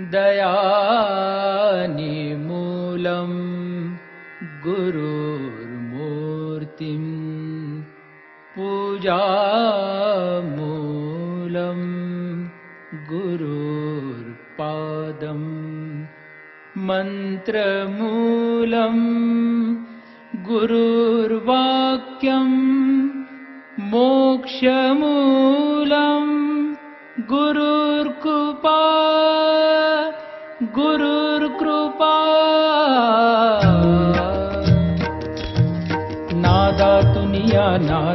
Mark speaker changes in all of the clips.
Speaker 1: दयानिमूलम् गुरुर्मूर्तिम् पूजामूलम् गुरुर्पादम् मन्त्रमूलम् गुरुर्वाक्यम् मोक्षमूलम् गुरुर्कृपा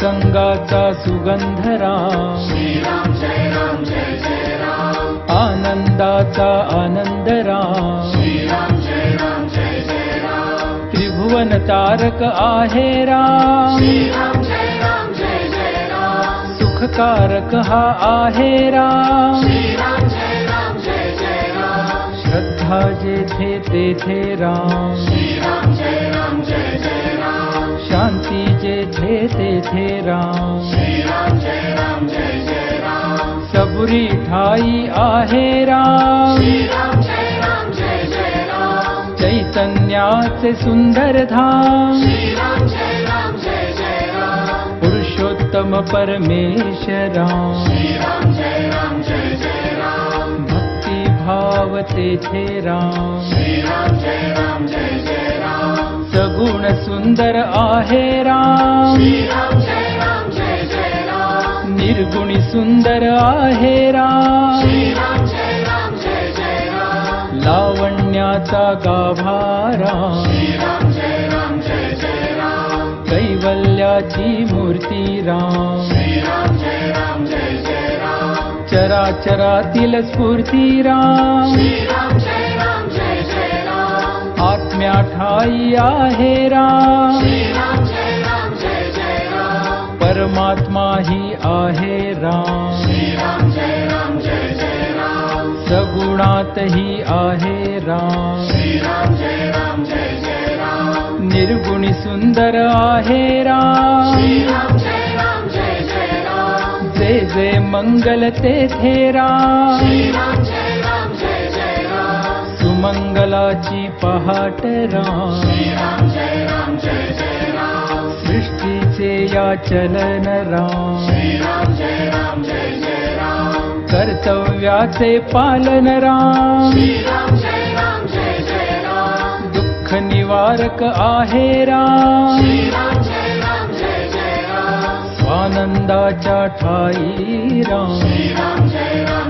Speaker 1: सत्सङ्गाचा सुगन्धरा। आनन्दाचा आनन्दरा। त्रिभुवनतारक आहेरा। सुखकारक हा आहेरा। श्रद्धा जेथे तेथे राम शांती जेथे तेथे राम। सबुरी ठाई आहेरा चैतन्याचे सुंदर धाम। पुरुषोत्तम परमेशरा भक्ती भाव तेथे राम सगुण सुंदर आहे राम। निर्गुणी सुंदर आहे राम। लावण्याचा गाभारा कैवल्याची मूर्ती राम। चराचरातील स्फूर्ती राम आत्म्या ठाई आहे राम। परमात्मा ही आहे राम। सगुणातही आहे राम। निर्गुणी सुंदर आहे राम। जे जे मंगल तेथे राम सुमंगलाची पहाट राम। सृष्टीचे या चलन राम। कर्तव्याचे पालन राम। दुःख निवारक आहे राम। स्वानंदाच्या ठाई राम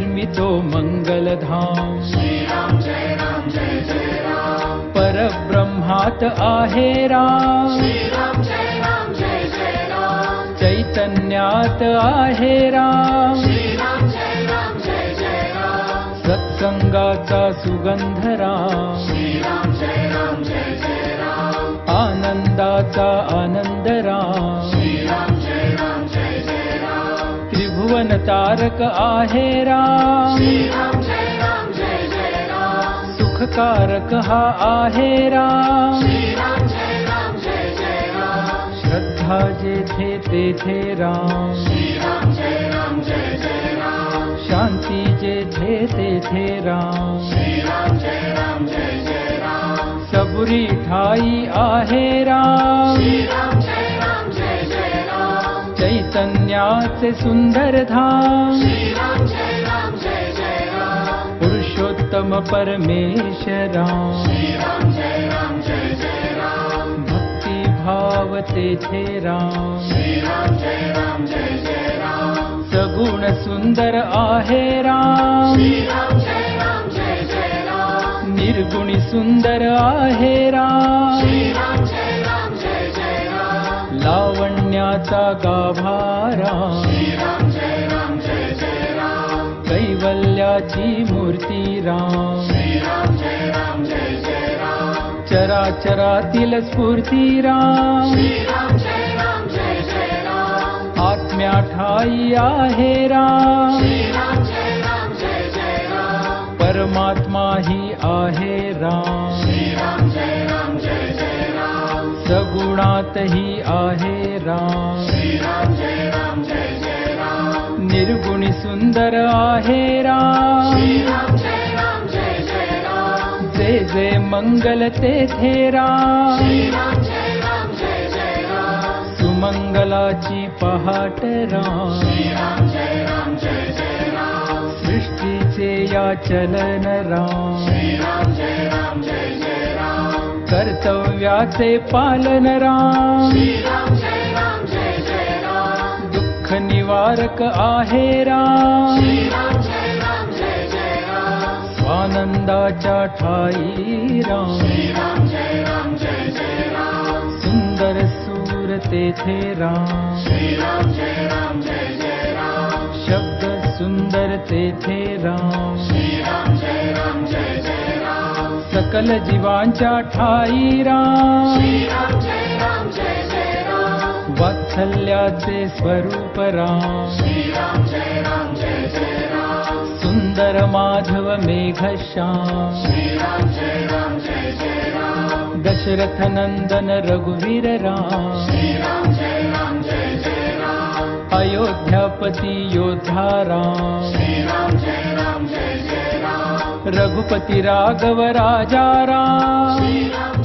Speaker 1: निर्मितो मंगलधाम। परब्रह्मात आहे राम। चैतन्यात आहे राम। सत्संगाचा सुगंधरा आनंदाचा आनंदरा त्रिभुवन तारक आहे राम। सुखकारक हा आहे राम। श्रद्धा जेथे तेथे राम। शांती जेथे तेथे राम। सबुरी ठाई आहे राम। चैतन्याचे सुंदर धाम पुरुषोत्तम परमेश राम भक्ति भाव तेथे राम सगुण सुंदर आहे राम। निर्गुणी सुंदर आहे राम लावण्याचा गाभारा. कैवल्याची मूर्ती राम. चराचरातील स्फूर्ती राम. आत्म्या ठाई आहे राम. परमात्मा ही आहे राम सगुणातही आहे राम। निर्गुणी सुंदर आहे राम। जे जे मंगल तेथे राम। सुमंगलाची पहाट राम। सृष्टीचे या चलन राम कर्तव्याचे पालन राम। दुःख निवारक आहे राम। स्वानंदाच्या ठाई राम। सुंदर सूर तेथे राम। शब्द सुंदर तेथे राम सकल जीवांच्या ठाई राम वात्सल्याचे स्वरूप राम। सुंदर माधव मेघश्याम दशरथ नंदन रघुवीर राम अयोध्यापती योद्धा राम रघुपती राघव राजा राम